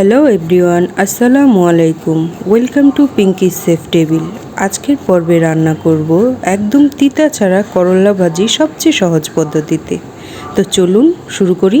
Hello everyone, আসসালামু আলাইকুম। Welcome to Pinky chef table. আজকের পর্বে রান্না করব একদম তিতা ছাড়া করল্লা ভাজি সবচেয়ে সহজ পদ্ধতিতে। তো চলুন শুরু করি।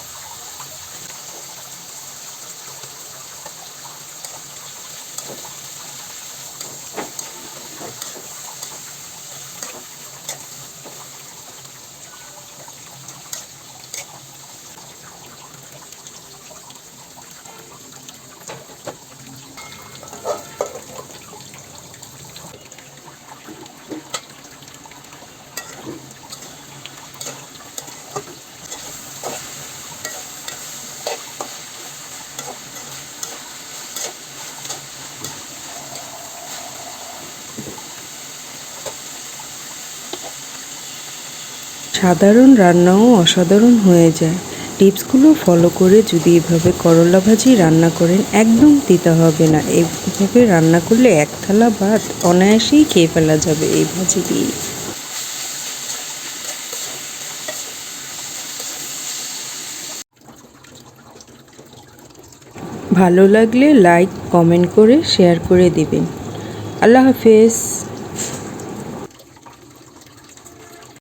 সাধারণ রান্নাও অসাধারণ হয়ে যায়। টিপসগুলো ফলো করে যদি এভাবে করলা ভাজি রান্না করেন, একদম তিতা হবে না। এইভাবে রান্না করলে এক থালা ভাত অনায়াসেই খেয়ে ফেলা যাবে এই ভাজি দিয়ে। ভালো লাগলে লাইক, কমেন্ট করে শেয়ার করে দিবেন। আল্লাহ হাফেজ।